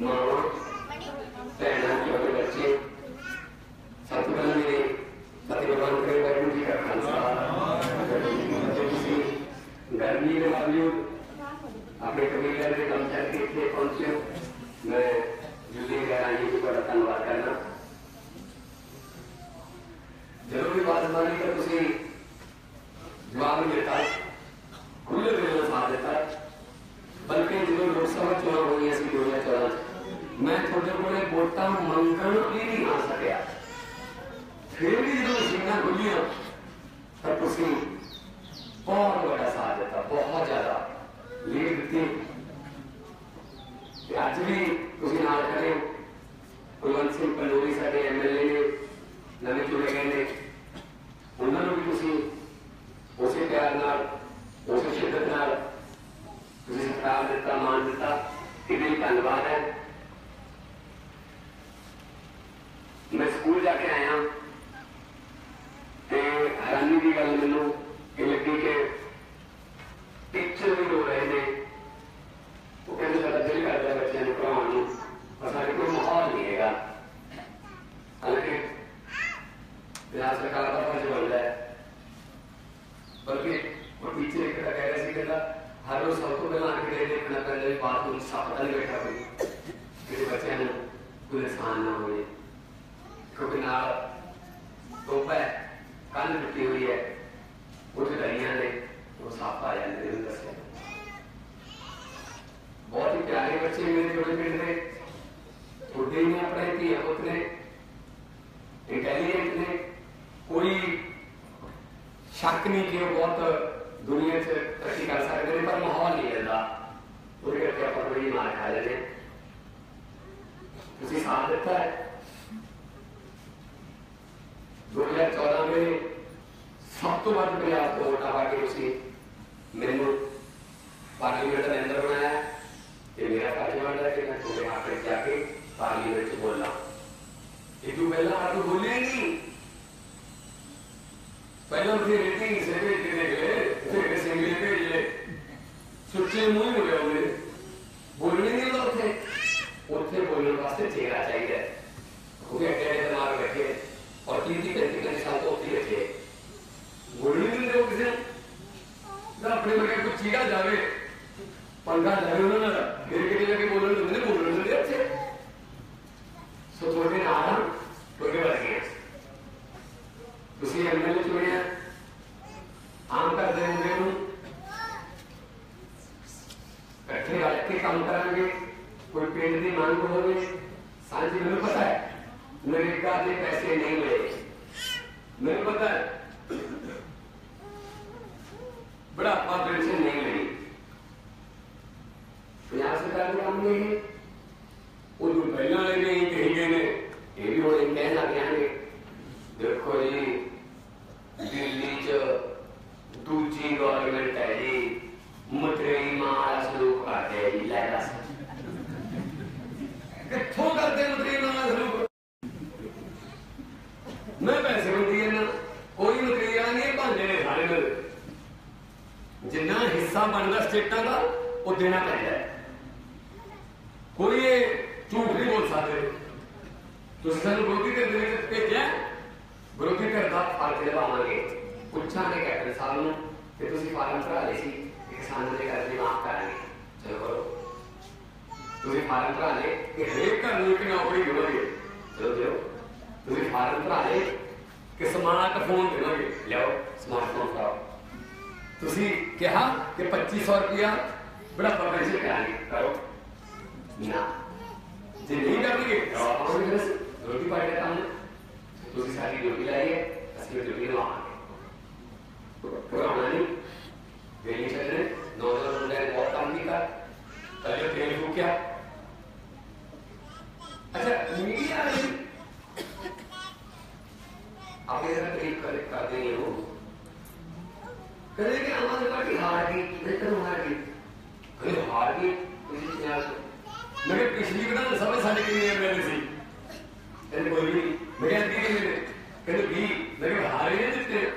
नौड़ प्रेरणा की हमें बच्चे सतगुरु मेरे प्रतिभावान करें का खालसा के बावजूद धन्यवाद करना। ਕੋਲੇ ਵੋਟਾਂ ਮੰਗਣ ਵੀ ਨਹੀਂ ਆ ਸਕਿਆ ਫਿਰ ਵੀ ਜਦੋਂ ਸਿੰਘਾਂ ਖੁੱਲੀਆਂ ਤਾਂ ਤੁਸੀਂ ਬਹੁਤ ਵੱਡਾ ਸਾਥ ਦਿੱਤਾ ਬਹੁਤ ਜ਼ਿਆਦਾ ਲੀਡ ਦਿੱਤੀ ਤੇ ਅੱਜ ਵੀ ਤੁਸੀਂ ਨਾਲ ਖੜੇ ਹੋ ਕੁਲਵੰਤ ਸਿੰਘ ਪੰਡੋਰੀ ਸਾਡੇ ਐਮਐਲਏ ਨੇ ਨਵੇਂ ਚੁਣੇ ਗਏ ਨੇ ਉਹਨਾਂ ਨੂੰ ਵੀ ਤੁਸੀਂ ਉਸੇ ਪਿਆਰ ਨਾਲ ਉਸੇ ਸ਼ਿੱਦਤ ਨਾਲ ਤੁਸੀਂ ਸਤਿਕਾਰ ਦਿੱਤਾ ਮਾਨ ਦਿੱਤਾ ਇਹਦੇ ਲਈ ਧੰਨਵਾਦ ਹੈ ਕੇ ਆਇਆ ਤੇ ਹੈਰਾਨੀ ਦੀ ਗੱਲ ਮੈਨੂੰ ਇਹ ਲੱਗੀ ਕਿ ਟੀਚਰ ਵੀ ਰੋ ਰਹੇ ਨੇ ਉਹ ਕਹਿੰਦੇ ਸਾਡਾ ਦਿਲ ਕਰਦਾ ਬੱਚਿਆਂ ਨੂੰ ਪੜਾਉਣ ਨੂੰ ਪਰ ਸਾਡੇ ਕੋਲ ਮਾਹੌਲ ਨਹੀਂ ਹੈਗਾ ਹਾਲਾਂਕਿ ਪੰਜਾਬ ਸਰਕਾਰ ਦਾ ਫਰਜ਼ ਬਣਦਾ ਹੈ ਬਲਕਿ ਉਹ ਟੀਚਰ ਇੱਕ ਤਾਂ ਕਹਿ ਰਿਹਾ ਸੀ ਕਹਿੰਦਾ ਹਰ ਰੋਜ਼ ਸਭ ਤੋਂ ਪਹਿਲਾਂ ਆ ਕੇ ਇਹ ਦੇਖਣਾ ਪੈਂਦਾ ਵੀ ਬਾਤ ਨੂੰ ਸੱਪ ਤਾਂ ਨਹੀਂ ਬੈਠਾ ਕੋਈ ਜਿਹੜੇ ਬੱਚਿਆਂ ਨੂੰ ਕੋਈ ਨੁਕਸਾਨ ਨਾ ਹੋਵੇ ਕਿਉਂਕਿ ਨਾਲ ਟੋਪਾ ਹੈ ਕੰਨ ਟੁੱਟੀ ਹੋਈ ਹੈ ਉੱਥੇ ਦਰੀਆਂ ਨੇ ਉਹ ਸੱਪ ਆ ਜਾਂਦੇ ਨੇ ਮੈਨੂੰ ਦੱਸਿਆ ਬਹੁਤ ਹੀ ਪਿਆਰੇ ਬੱਚੇ ਮੇਰੇ ਛੋਟੇ ਪਿੰਡ ਦੇ ਤੁਹਾਡੇ ਨੇ ਆਪਣੇ ਧੀਆ ਪੁੱਤ ਨੇ ਇੰਟੈਲੀਜੈਂਟ ਨੇ ਕੋਈ ਸ਼ੱਕ ਨਹੀਂ ਕਿ ਉਹ ਬਹੁਤ ਦੁਨੀਆ 'ਚ ਤਰੱਕੀ ਕਰ ਸਕਦੇ ਨੇ ਪਰ ਮਾਹੌਲ ਨਹੀਂ ਮਿਲਦਾ ਉਹਦੇ ਕਰਕੇ ਆਪਾਂ ਬੜੀ ਮਾਰ ਖਾ ਲੈਂਦੇ ਹਾਂ। ਤੁਸੀਂ ਸਾਥ ਦਿੱਤਾ ਹੈ 2014 में ਸਭ ਤੋਂ ਵੱਧ ਪੰਜਾਬ ਤੋਂ ਵੋਟਾਂ ਪਾ ਕੇ ਤੁਸੀਂ ਮੈਨੂੰ ਪਾਰਲੀਮੈਂਟ ਦੇ ਅੰਦਰ ਬਣਾਇਆ ਇਹ ਮੇਰਾ ਫਰਜ਼ ਬਣਦਾ ਕਿ ਮੈਂ ਤੁਹਾਡੇ ਹੱਥ ਵਿੱਚ ਜਾ ਕੇ ਪਾਰਲੀਮੈਂਟ 'ਚ ਬੋਲਾਂ ਇਹ ਤੋਂ ਪਹਿਲਾਂ ਆਪ ਬੋਲੇ ਹੀ ਨਹੀਂ ਪਹਿਲਾਂ ਫਿਰ ਰੇਟਿੰਗ ਸੇ ਵੀ ਕਿਨੇ ਗਏ ਫਿਰ ਕਿਸੇ ਮਿਲੇ ਭੇਜੇ ਸੁੱਚੇ ਮੂੰਹ ਹੀ ਹੋਇਆ ਉਹਨੇ ਬੋਲਣੇ ਨਹੀਂ ਹੁੰਦਾ ਉੱਥੇ ਉੱਥੇ ਬੋਲਣ ਵਾਸਤੇ ਚਿਹਰਾ ਚਾਹੀਦਾ ਹੈ ਕਿਉਂਕਿ ਅੱਗੇ ਦਿਮਾਗ ਰੱਖੇ ਔਰ ਤੀਜੀ ਪੈਂਤੀ ਪੈਂਤੀ ਸਾਲ का डरो ना मेरे के लगे बोलो तो मुझे बोलो तो ये अच्छे सो थोड़े ना आराम थोड़े बच गए उसी एमएलए थोड़े आम कर दे मुझे हूँ बैठे बैठे काम करेंगे कोई पेड़ की मांग बोलोगे सांझी मुझे पता है मेरे का पैसे नहीं मिले मेरे पता है सरकार में वो जो पहला लगे हैं कहेंगे ने, ये भी होने कहना आगे देखो जी, दिल्ली च दूजी गवर्नमेंट है जी, मद्रई महाराष्ट्र लोग आते हैं इलाका कितों करते हैं मद्रई लोग मैं पैसे मंत्री है ना कोई मद्रई नहीं भांडे ने खाने में जिन्ना हिस्सा बनता स्टेटा का वो देना पैदा है। ਸਟੇਟਾਂ ਦਾ ਉਹ ਦੇਣਾ ਪੈਂਦਾ ਹੈ ਕੋਈ ਇਹ ਝੂਠ ਨਹੀਂ ਬੋਲ ਸਕਦੇ ਤੁਸੀਂ ਸਾਨੂੰ ਵਿਰੋਧੀ ਧਿਰ ਦੇ ਵਿੱਚ ਭੇਜਿਆ ਵਿਰੋਧੀ ਧਿਰ ਦਾ ਫਰਕ ਨਿਭਾਵਾਂਗੇ ਪੁੱਛਾਂਗੇ ਕੈਪਟਨ ਸਾਹਿਬ ਨੂੰ ਕਿ ਤੁਸੀਂ ਫਾਰਮ ਭਰਾ ਲਏ ਸੀ ਕਿ ਕਿਸਾਨਾਂ ਦੇ ਕਰਜ਼ੇ ਮਾਫ ਕਰਾਂਗੇ ਚਲੋ ਕਰੋ ਤੁਸੀਂ ਫਾਰਮ ਭਰਾ ਲਏ ਕਿ ਹਰੇਕ ਘਰ ਨੂੰ ਇੱਕ ਨੌਕਰੀ ਦੇਵਾਂਗੇ ਚਲੋ ਦਿਓ ਤੁਸੀਂ ਫਾਰਮ ਭਰਾ ਲਏ ਕਿ ਸਮਾਰਟ ਫੋਨ ਦੇਵਾਂਗੇ ਲਿਆਓ ਸਮਾਰਟ ਫੋਨ ਫੜਾਓ ਤੁਸੀਂ ਕਿਹਾ ਕਿ 2500 ਰੁਪਇਆ ਬੁਢਾਪਾ ਪੈਨਸ਼ਨ ਕਰਾਂਗੇ ਕਰੋ ना जे नहीं डबली दवा पड़ोसी में रोटी पाट लेता हूँ दूसरी सारी रोटी लाई है असली रोटी ने वहाँ पूरा हमारी दिल्ली चल रहे नौ दस रुपये बहुत काम नहीं कर कल जो तेल को क्या अच्छा मीडिया में आपके जरा करीब कर करते हैं वो करेंगे हमारे पार्टी हार गई नहीं तो हार गई अरे हार गई किसी चीज़ ਮੈਂ ਕਿਹਾ ਪਿਛਲੀ ਵਿਧਾਨ ਸਭਾ ਸਾਡੇ ਕਿੰਨੇ ਐਮਐਲਏ ਸੀ। ਕਹਿੰਦੇ ਕੋਈ ਨਹੀਂ ਮੈਂ ਕਿਹਾ ਕਿੰਨੇ ਕਹਿੰਦੇ 20 ਮੈਂ ਕਿਹਾ, ਹਾਰੇ ਨੇ ਦਿੱਤੇ।